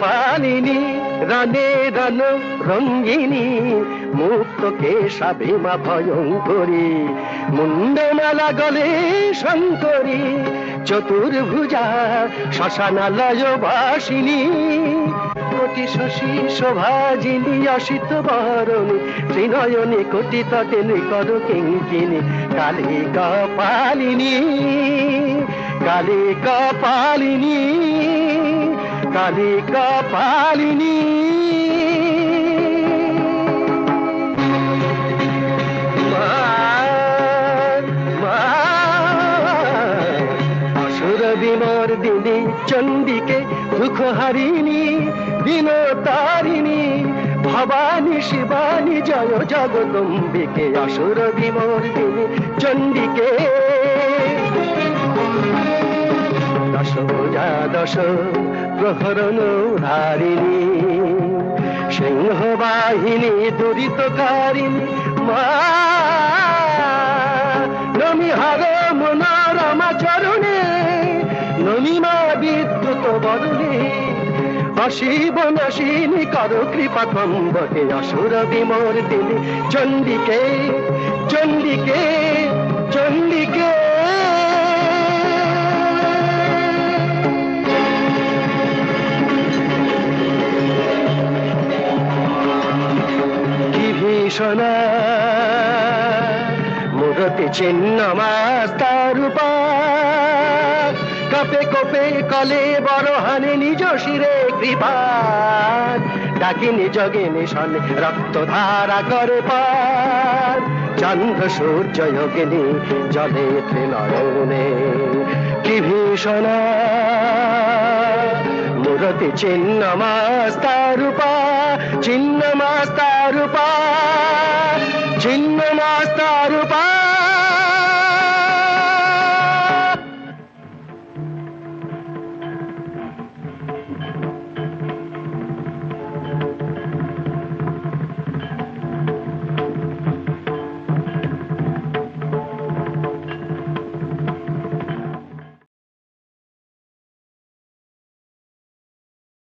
মালিনী রনে রন রঙ্গিনী মুক্ত কেশা ভীমা ভয়ঙ্করী মুন্ডমালা গলে শঙ্করী, চতুর্ভুজা শ্মশানালয় বাসিনী কোটি শশী শোভাজিনী অসিত বরণী, ত্রিনয়নী কোটি তটে নিকর কিঙ্কিনী। কালী কপালিনী কালী কপালিনী কালী কপালিনী মা, মা, অসুর বিমর দিনী চণ্ডিকে দুঃখ হারিণী দিন তারিণী ভবানী শিবানী জয় জগদম্বিকে অসুর বিমর দিনী চণ্ডিকে দশ প্রহরণ ধারিণী সিংহ বাহিনী দুরিতকারিণী, মা। নমি হর মনোরমা চরণে, নমি মা বিদ্যুৎ বরণে অশিব নশিনী কর কৃপা কম্বকে, অসুর বিমর দিনী, চণ্ডিকে চণ্ডিকে চণ্ডিকে। ভীষণ মূরতি চিহ্ন মাস্তারূপা কপে কপে কলে বড় হানে নিজ শিরে কৃপা। ডাকিনি শনে রক্ত ধারা করে পার চন্দ্র সূর্য যোগিনী জলে ত্রিনয়নে কি ভীষণ মূরতি চিহ্ন মাস্তারূপা